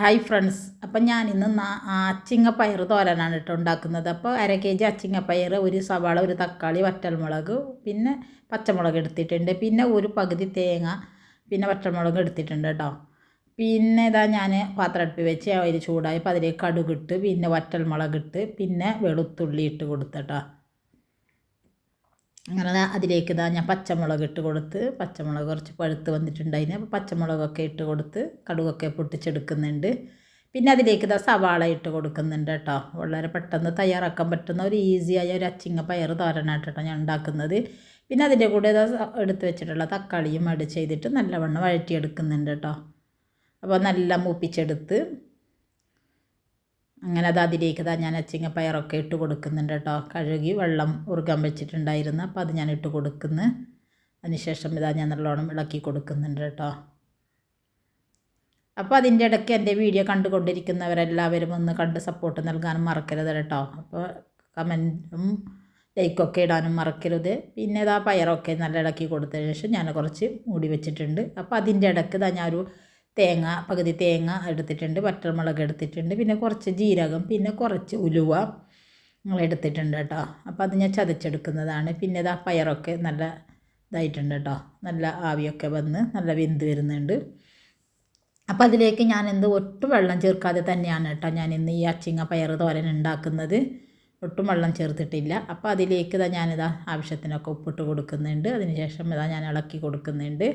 Hi friends അപ്പം ഞാൻ ഇന്ന് അച്ചിങ്ങപ്പയർ തോരനാണ് കേട്ടോ ഉണ്ടാക്കുന്നത്. അപ്പോൾ അര കെ ജി അച്ചിങ്ങപ്പയർ ഒരു സവാള ഒരു തക്കാളി വറ്റൽമുളക് പിന്നെ പച്ചമുളക് എടുത്തിട്ടുണ്ട്. പിന്നെ ഒരു പകുതി തേങ്ങ പിന്നെ വറ്റൽമുളക് എടുത്തിട്ടുണ്ട് കേട്ടോ പിന്നെ ഇതാ ഞാൻ പാത്രം അടുപ്പി വെച്ച് അതിൽ ചൂടായപ്പോൾ അതിലേക്ക് കടുകിട്ട് പിന്നെ വറ്റൽമുളക് ഇട്ട് പിന്നെ വെളുത്തുള്ളി ഇട്ട് കൊടുത്തട്ടോ അങ്ങനെ അതിലേക്ക് ഇതാ ഞാൻ പച്ചമുളക് ഇട്ട് കൊടുത്ത് പച്ചമുളക് കുറച്ച് പഴുത്ത് വന്നിട്ടുണ്ടായിന് അപ്പോൾ പച്ചമുളകൊക്കെ ഇട്ട് കൊടുത്ത് കടുകൊക്കെ പൊട്ടിച്ചെടുക്കുന്നുണ്ട്. പിന്നെ അതിലേക്ക് ഇതാ സവാള ഇട്ട് കൊടുക്കുന്നുണ്ട് കേട്ടോ. വളരെ പെട്ടെന്ന് തയ്യാറാക്കാൻ പറ്റുന്ന ഒരു ഈസിയായ ഒരു അച്ചിങ്ങ പയർ തോരനായിട്ടാണ് ഞാൻ ഉണ്ടാക്കുന്നത്. പിന്നെ അതിന്റെ കൂടെ ഇതാ എടുത്ത് വെച്ചിട്ടുള്ള തക്കാളിയും അടി ചെയ്തിട്ട് നല്ലവണ്ണം വഴറ്റിയെടുക്കുന്നുണ്ട് കേട്ടോ. അപ്പോൾ നല്ല മൂപ്പിച്ചെടുത്ത് അങ്ങനെ അത് അതിലേക്ക് ഇതാ ഞാൻ അച്ചിങ്ങ പയറൊക്കെ ഇട്ട് കൊടുക്കുന്നുണ്ട് കേട്ടോ. കഴുകി വെള്ളം ഉറുകാൻ വെച്ചിട്ടുണ്ടായിരുന്നു. അപ്പോൾ അത് ഞാൻ ഇട്ട് കൊടുക്കുന്നു അതിനുശേഷം ഇതാ ഞാൻ നല്ലോണം ഇളക്കി കൊടുക്കുന്നുണ്ട് കേട്ടോ. അപ്പോൾ അതിന്റെ ഇടയ്ക്ക് എന്റെ വീഡിയോ കണ്ടുകൊണ്ടിരിക്കുന്നവരെല്ലാവരും ഒന്ന് കണ്ട് സപ്പോർട്ട് നൽകാനും മറക്കരുത് കേട്ടോ. അപ്പോൾ കമന്റും ലൈക്കൊക്കെ ഇടാനും മറക്കരുത്. പിന്നെ ഇതാ പയറൊക്കെ നല്ല ഇളക്കി കൊടുത്തതിന് ശേഷം ഞാൻ കുറച്ച് മൂടി വെച്ചിട്ടുണ്ട്. അപ്പോൾ അതിന്റെ ഇടയ്ക്ക് ഇതാ ഞാനൊരു തേങ്ങ പകുതി തേങ്ങ എടുത്തിട്ടുണ്ട്. വറ്റൽമുളക് എടുത്തിട്ടുണ്ട്. പിന്നെ കുറച്ച് ജീരകം പിന്നെ കുറച്ച് ഉലുവ എടുത്തിട്ടുണ്ട് കേട്ടോ. അപ്പോൾ അത് ഞാൻ ചതച്ചെടുക്കുന്നതാണ്. പിന്നെ ഇതാ പയറൊക്കെ നല്ല ഇതായിട്ടുണ്ട് കേട്ടോ. നല്ല ആവിയൊക്കെ വന്ന് നല്ല വെന്ത് വരുന്നുണ്ട്. അപ്പോൾ അതിലേക്ക് ഞാൻ എന്ത് ഒട്ടും വെള്ളം ചേർക്കാതെ തന്നെയാണ് കേട്ടോ ഞാൻ ഇന്ന് ഈ അച്ചിങ്ങ പയർ തോരൻ ഉണ്ടാക്കുന്നത്. ഒട്ടും വെള്ളം ചേർത്തിട്ടില്ല. അപ്പോൾ അതിലേക്ക് ഇതാ ഞാനിതാ ആവശ്യത്തിനൊക്കെ ഉപ്പിട്ട് കൊടുക്കുന്നുണ്ട്. അതിന് ശേഷം ഇതാ ഞാൻ ഇളക്കി കൊടുക്കുന്നുണ്ട്.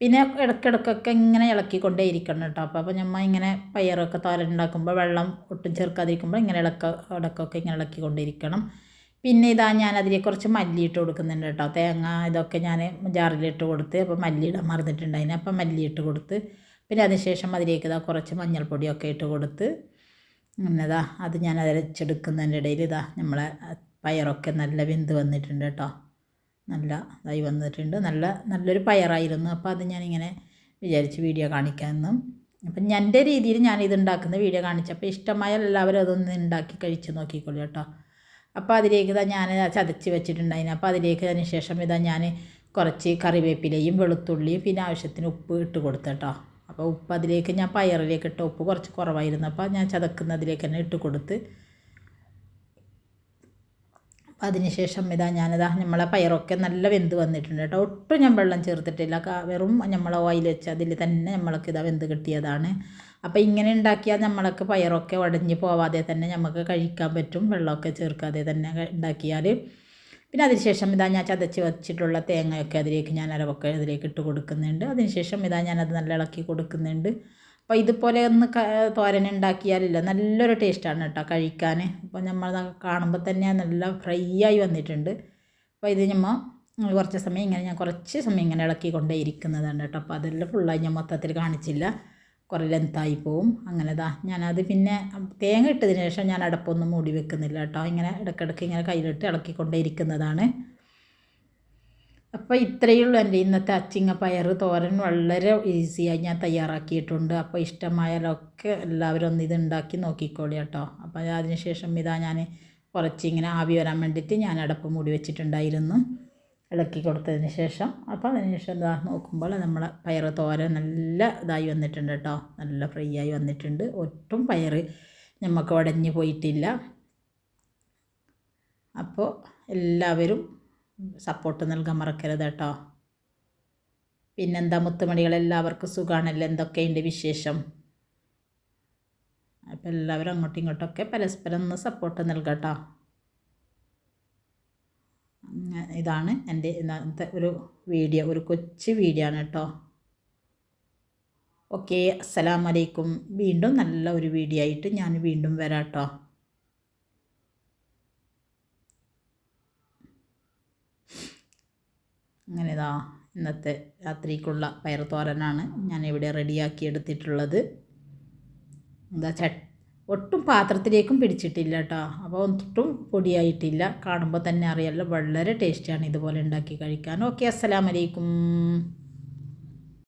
പിന്നെ ഇടയ്ക്കിടയ്ക്കൊക്കെ ഇങ്ങനെ ഇളക്കിക്കൊണ്ടേ ഇരിക്കണം കേട്ടോ. അപ്പോൾ അപ്പോൾ നമ്മൾ ഇങ്ങനെ പയറൊക്കെ തോരൻ ഉണ്ടാക്കുമ്പോൾ വെള്ളം ഒട്ടും ചേർക്കാതിരിക്കുമ്പോൾ ഇങ്ങനെ ഇളക്ക ഇടയ്ക്കൊക്കെ ഇങ്ങനെ ഇളക്കിക്കൊണ്ടിരിക്കണം പിന്നെ ഇതാ ഞാൻ അതിലേക്ക് കുറച്ച് മല്ലി ഇട്ട് കൊടുക്കുന്നുണ്ട് കേട്ടോ. തേങ്ങ ഇതൊക്കെ ഞാൻ ജാറിലിട്ട് കൊടുത്ത് അപ്പോൾ മല്ലി ഇടാൻ മറന്നിട്ടുണ്ടായിന്. അപ്പോൾ മല്ലി ഇട്ട് കൊടുത്ത് പിന്നെ അതിനുശേഷം അതിലേക്ക് ഇതാ കുറച്ച് മഞ്ഞൾപ്പൊടിയൊക്കെ ഇട്ട് കൊടുത്ത് ഇതാ അത് ഞാൻ അരച്ചെടുക്കുന്നതിന്റെ ഇടയിൽ ഇതാ നമ്മളെ പയറൊക്കെ നല്ല വെന്ത് വന്നിട്ടുണ്ട് കേട്ടോ. നല്ല ഇതായി വന്നിട്ടുണ്ട്. നല്ല നല്ലൊരു പയറായിരുന്നു. അപ്പോൾ അത് ഞാനിങ്ങനെ വിചാരിച്ച് വീഡിയോ കാണിക്കാമെന്നും. അപ്പം എന്റെ രീതിയിൽ ഞാനിത് ഉണ്ടാക്കുന്ന വീഡിയോ കാണിച്ചപ്പോൾ ഇഷ്ടമായ എല്ലാവരും അതൊന്ന് ഉണ്ടാക്കി കഴിച്ച് നോക്കിക്കോളൂ കേട്ടോ. അപ്പോൾ അതിലേക്ക് ഇതാ ഞാൻ ചതച്ച് വെച്ചിട്ടുണ്ടായിരുന്നു. അപ്പോൾ അതിലേക്ക് അതിന് ശേഷം ഇതാ ഞാൻ കുറച്ച് കറിവേപ്പിലയും വെളുത്തുള്ളിയും പിന്നെ ആവശ്യത്തിന് ഉപ്പ് ഇട്ട് കൊടുത്തേട്ടോ അപ്പോൾ ഉപ്പ് അതിലേക്ക് ഞാൻ പയറിലേക്ക് ഇട്ട ഉപ്പ് കുറച്ച് കുറവായിരുന്നു. അപ്പോൾ ഞാൻ ചതക്കുന്നതിലേക്ക് തന്നെ ഇട്ട് കൊടുത്ത് അതിനുശേഷം ഇതാ ഞാനിതാ നമ്മളെ പയറൊക്കെ നല്ല വെന്ത് വന്നിട്ടുണ്ട് കേട്ടോ. ഒട്ടും ഞാൻ വെള്ളം ചേർത്തിട്ടില്ല. വെറും നമ്മളെ ഓയിൽ വെച്ച് അതിൽ തന്നെ നമ്മൾക്ക് ഇതാ വെന്ത് കിട്ടിയതാണ്. അപ്പോൾ ഇങ്ങനെ ഉണ്ടാക്കിയാൽ നമ്മൾക്ക് പയറൊക്കെ ഉടഞ്ഞ് പോവാതെ തന്നെ നമുക്ക് കഴിക്കാൻ പറ്റും. വെള്ളമൊക്കെ ചേർക്കാതെ തന്നെ ഉണ്ടാക്കിയാൽ. പിന്നെ അതിനുശേഷം ഇതാ ഞാൻ ചതച്ച് വെച്ചിട്ടുള്ള തേങ്ങയൊക്കെ അതിലേക്ക് ഞാൻ അരവൊക്കെ അതിലേക്ക് ഇട്ട് കൊടുക്കുന്നുണ്ട്. അതിനുശേഷം ഇതാ ഞാനത് നല്ല ഇളക്കി കൊടുക്കുന്നുണ്ട്. അപ്പോൾ ഇതുപോലെ ഒന്ന് തോരൻ ഉണ്ടാക്കിയാലില്ല. നല്ലൊരു ടേസ്റ്റാണ് കേട്ടോ കഴിക്കാൻ അപ്പോൾ നമ്മൾ കാണുമ്പോൾ തന്നെ നല്ല ഫ്രൈ ആയി വന്നിട്ടുണ്ട്. അപ്പോൾ ഇത് നമ്മൾ കുറച്ച് സമയം ഇങ്ങനെ ഞാൻ കുറച്ച് സമയം ഇങ്ങനെ ഇളക്കി കൊണ്ടേ ഇരിക്കുന്നതാണ് കേട്ടോ അപ്പോൾ അതെല്ലാം ഫുള്ളായി ഞാൻ മൊത്തത്തിൽ കാണിച്ചില്ല. കുറേ ലെന്തായി പോവും. അങ്ങനെതാ ഞാനത് പിന്നെ തേങ്ങ ഇട്ടതിന് ശേഷം ഞാൻ അടപ്പൊന്നും മൂടി വെക്കുന്നില്ല കേട്ടോ ഇങ്ങനെ ഇടയ്ക്കിടയ്ക്ക് ഇങ്ങനെ കയ്യിലിട്ട് ഇളക്കിക്കൊണ്ടേ ഇരിക്കുന്നതാണ്. അപ്പോൾ ഇത്രയേ ഉള്ളൂ എന്റെ ഇന്നത്തെ അച്ചിങ്ങ പയർ. തോരൻ വളരെ ഈസിയായി ഞാൻ തയ്യാറാക്കിയിട്ടുണ്ട്. അപ്പോൾ ഇഷ്ടമായാലൊക്കെ എല്ലാവരും ഒന്ന് ഇത് ഉണ്ടാക്കി നോക്കിക്കോളി കേട്ടോ. അപ്പോൾ അതിനുശേഷം ഇതാ ഞാൻ കുറച്ച് ഇങ്ങനെ ആവി വരാൻ വേണ്ടിയിട്ട് ഞാൻ അടപ്പ് മൂടി വെച്ചിട്ടുണ്ടായിരുന്നു. ഇളക്കി കൊടുത്തതിന് ശേഷം. അപ്പോൾ അതിന് ശേഷം ഇതാ നോക്കുമ്പോൾ നമ്മളെ പയർ തോരൻ നല്ല ഇതായി വന്നിട്ടുണ്ട് കേട്ടോ. നല്ല ഫ്രൈ ആയി വന്നിട്ടുണ്ട്. ഒട്ടും പയർ നമുക്ക് ഉടഞ്ഞു പോയിട്ടില്ല. അപ്പോൾ എല്ലാവരും സപ്പോർട്ട് നൽകാൻ മറക്കരുത് കേട്ടോ. പിന്നെന്താ മുത്തുമണികൾ എല്ലാവർക്കും സുഖമാണല്ലോ എന്തൊക്കെയുണ്ട് വിശേഷം? അപ്പോൾ എല്ലാവരും അങ്ങോട്ടും ഇങ്ങോട്ടൊക്കെ പരസ്പരം ഒന്ന് സപ്പോർട്ട് നൽകട്ടോ ഇതാണ് എന്റെ ഇന്നത്തെ ഒരു വീഡിയോ ഒരു കൊച്ചു വീഡിയോ ആണ് കേട്ടോ. ഓക്കെ അസ്സലാമലൈക്കും വീണ്ടും നല്ല ഒരു വീഡിയോ ആയിട്ട് ഞാൻ വീണ്ടും വരാം കേട്ടോ. അങ്ങനെ ഇതാ ഇന്നത്തെ രാത്രിക്കുള്ള പയർ തോരനാണ് ഞാനിവിടെ റെഡിയാക്കി എടുത്തിട്ടുള്ളത് എന്താ ച ഒട്ടും പാത്രത്തിലേക്കും പിടിച്ചിട്ടില്ല കേട്ടോ അപ്പോൾ ഒട്ടും പൊടിയായിട്ടില്ല. കാണുമ്പോൾ തന്നെ അറിയാമല്ലോ വളരെ ടേസ്റ്റിയാണ് ഇതുപോലെ ഉണ്ടാക്കി കഴിക്കാൻ. ഓക്കെ അസ്സലാമലൈക്കും.